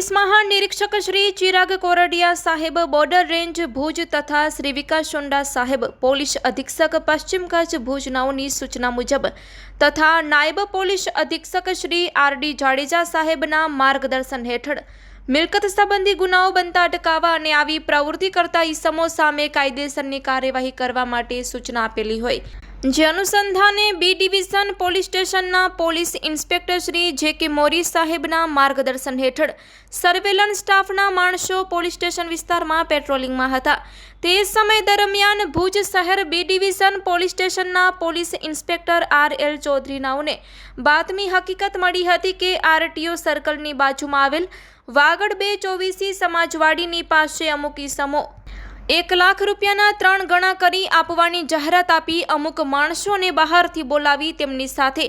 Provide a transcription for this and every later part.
Police મહાનિરીક્ષક શ્રી ચિરાગ કોરડિયા સાહેબ border range Bhuj તથા શ્રી વિકાસ સોંડા સાહેબ પોલીસ અધિક્ષક પશ્ચિમ કચ્છ ભુજનાઓની સૂચના મુજબ તથા નાયબ પોલીસ અધિક્ષક શ્રી આર ડી જાડેજા સાહેબના માર્ગદર્શન હેઠળ મિલકત સંબંધી ગુનાઓ બનતા અટકાવવા અને આવી પ્રવૃત્તિ કરતા ઈસમો સામે કાયદેસરની કાર્યવાહી કરવા માટે સૂચના આપેલી હોય. જે અનુસંધાને બી ડિવિઝન પોલીસ સ્ટેશનના police inspector Shri J K Mori સાહેબના માર્ગદર્શન હેઠળ સર્વેલન્સ સ્ટાફના માણસો પોલીસ સ્ટેશન વિસ્તારમાં પેટ્રોલિંગમાં હતા. તે સમય દરમિયાન ભુજ શહેર બી ડિવિઝન પોલીસ સ્ટેશનના પોલીસ ઇન્સ્પેક્ટર આર એલ ચૌધરીનાઓને બાતમી હકીકત મળી હતી કે આરટીઓ સર્કલની બાજુમાં આવેલ વાગડ બે ચોવીસી સમાજવાડીની પાસે અમુક ઈસમો એક લાખ રૂપિયાના ત્રણ ગણા કરી આપવાની જાહેરાત આપી અમુક માણસોને બહારથી બોલાવી તેમની સાથે.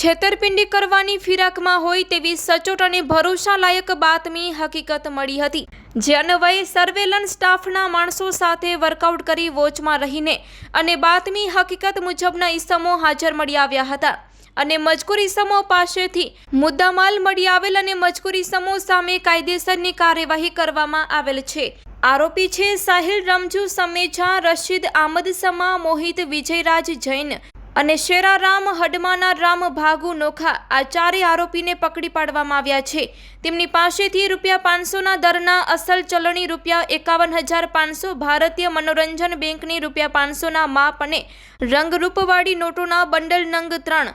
છેતરપિંડી કરવાની ફિરાકમાં હોય તેવી સચોટ અને ભરોસાલાયક બાતમી હકીકત મળી હતી. જે અન્વયે સર્વેલન્સ સ્ટાફના માણસો સાથે વર્કઆઉટ કરી વોચમાં રહીને અને બાતમી હકીકત મુજબના ઈસમો હાજર મળી આવ્યા હતા. અને મજકૂર ઈસમો પાસેથી મુદ્દામાલ મળી આવેલ અને મજકૂર ઈસમો સામે કાયદેસરની કાર્યવાહી કરવામાં આવેલ છે. આરોપી છે સાહિલ રમજુ સમેજા રશીદ આમદ સમા, મોહિત વિજયરાજ જૈન અને શેરારામ હડમાના રામ ભાગુ નોખા આ ચારે આરોપીને પકડી પાડવામાં આવ્યા છે. તેમની પાસેથી રૂપિયા પાંચસોના દરના અસલ ચલણી રૂપિયા એકાવન હજાર પાંચસો ભારતીય મનોરંજન બેંકની રૂપિયા પાંચસોના માપ અને રંગરૂપવાળી નોટોના બંડલ નંગ ત્રણ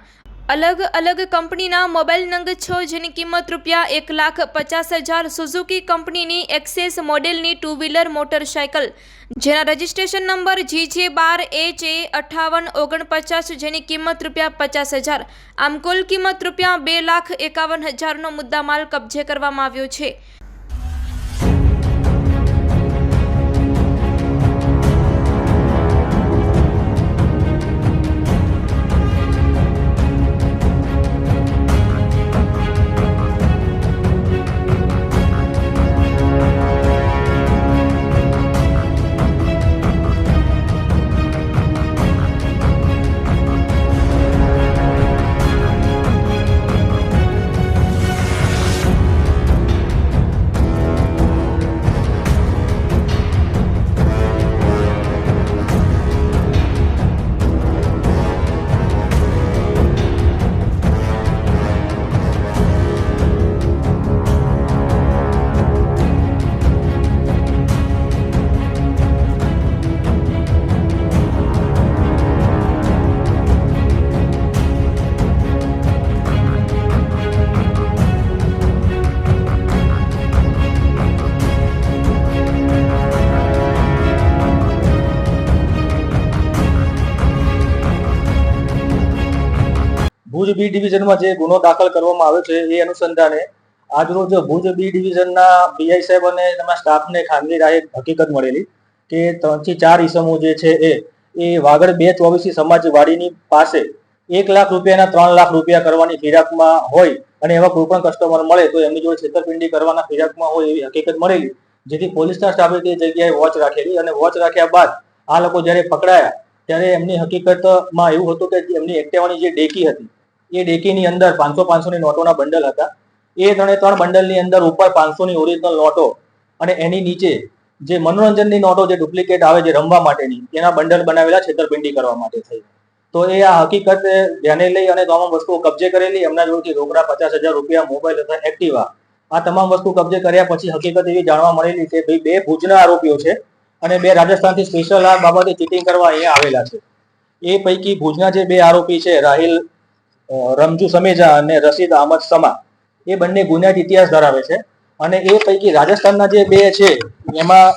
અલગ અલગ કંપનીના મોબાઈલ નંગ છ જેની કિંમત રૂપિયા એક લાખ પચાસ હજાર સુઝુકી કંપનીની એક્સેસ મોડેલની ટુ વ્હીલર મોટરસાયકલ જેના રજિસ્ટ્રેશન નંબર જી જે બાર એચ એ અઠ્ઠાવન ઓગણપચાસ જેની કિંમત રૂપિયા પચાસ હજાર. આમ કુલ કિંમત રૂપિયા બે લાખ એકાવન હજારનો મુદ્દામાલ કબજે કરવામાં આવ્યો છે. ભુજ બી ડિવિઝનમાં જે ગુનો દાખલ કરવામાં આવ્યો છે, એ અનુસંધાને આજરોજ ભુજ બી ડિવિઝનના પીઆઈ સાહેબ અને એના સ્ટાફને ખાનગી રાહે હકીકત મળેલી કે ત્રણથી ચાર ઈસમો જે છે એ એ વાગડ બે ચોવીસી સમાજવાડીની પાસે એક લાખ રૂપિયાના ત્રણ લાખ રૂપિયા કરવાની ફિરાકમાં હોય અને એવા કોઈ પણ કસ્ટમર મળે તો એમની જોડે છેતરપિંડી કરવાના ફિરાકમાં હોય એવી હકીકત મળેલી. જેથી પોલીસના સ્ટાફે તે જગ્યાએ વોચ રાખેલી અને વોચ રાખ્યા બાદ આ લોકો જ્યારે પકડાયા, ત્યારે એમની હકીકતમાં એવું હતું કે એમની એકટેવાની જે ડેકી હતી એ ડેકીની અંદર પાંચસો પાંચસોની નોટોના બંડલ હતા. એ ત્રણે ત્રણ બંડલની અંદર ઉપર પાંચસોની ઓરિજિનલ નોટો અને એની નીચે જે મનોરંજનની નોટો જે ડુપ્લિકેટ આવે છે રમવા માટેની એના બંડલ બનાવેલા છેતરપિંડી કરવા માટે થઈ. તો એ આ હકીકત ધ્યાને લઈ અને તમામ વસ્તુઓ કબજે કરેલી. એમના જોડેથી રોકડા પચાસ હજાર રૂપિયા મોબાઈલ તથા એક્ટિવા આ તમામ વસ્તુ કબજે કર્યા પછી હકીકત એવી જાણવા મળેલી કે ભાઈ બે ભુજના આરોપીઓ છે અને બે રાજસ્થાનથી સ્પેશિયલ આ બાબતે ચીટિંગ કરવા અહીંયા આવેલા છે. એ પૈકી ભુજના જે બે આરોપી છે, રાહિલ રમજુ સમેજા અને રશીદ અહમદ સમા, એ બંને ગુનિયાત ઇતિહાસ ધરાવે છે. અને એ પૈકી રાજસ્થાનના જે બે છે, એમાં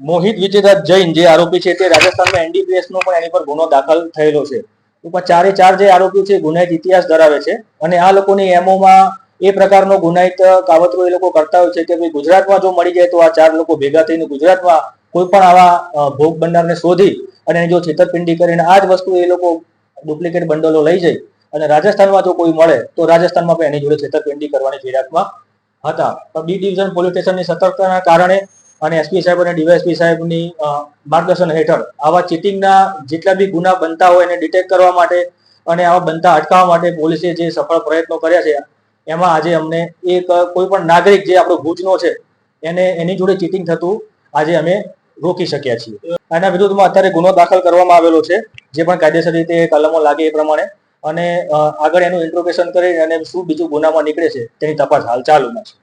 મોહિત વિજયરાજ જૈન જે આરોપી છે, તે રાજસ્થાનમાં એનડીપીએસ નો પણ એની પર ગુનો દાખલ થયેલો છે. ઉપર ચારે ચાર જે આરોપીઓ છે ગુનાહિત ઇતિહાસ ધરાવે છે. અને આ લોકોની એમોમાં એ પ્રકારનો ગુનાહિત કાવતરો એ લોકો કરતા હોય છે કે ભાઈ ગુજરાતમાં જો મળી જાય તો આ ચાર લોકો ભેગા થઈને ગુજરાતમાં કોઈ પણ આવા ભોગ બનનારને શોધી અને જો છેતરપિંડી કરીને આ જ વસ્તુ એ લોકો ડુપ્લિકેટ બંડલો લઈ જાય. અને રાજસ્થાનમાં જો કોઈ મળે, તો રાજસ્થાનમાં પણ એની જોડે છેતરપિંડી કરવાની ફિરાકમાં હતા. પણ બી ડિવિઝન પોલીસ સ્ટેશનની સતર્કતાના કારણે અને એસપી સાહેબ અને ડીવાયએસપી સાહેબની માર્ગદર્શન હેઠળ આવા ચીટિંગના જેટલા બી ગુના બનતા હોય એને ડિટેક્ટ કરવા માટે અને આવા બનતા અટકાવવા માટે પોલીસે જે સફળ પ્રયત્નો કર્યા છે, એમાં આજે અમને એક કોઈ પણ નાગરિક જે આપણો ભુજનો છે, એને એની જોડે ચીટિંગ થતું આજે અમે રોકી શક્યા છીએ. આના વિરુદ્ધમાં અત્યારે ગુનો દાખલ કરવામાં આવેલો છે, જે પણ કાયદેસર રીતે કલમો લાગે એ પ્રમાણે. અને આગળ એનું ઇન્ટ્રોગેશન કરી અને શું બીજું ગુનામાં નીકળે છે, તેની તપાસ હાલ ચાલુમાં છે.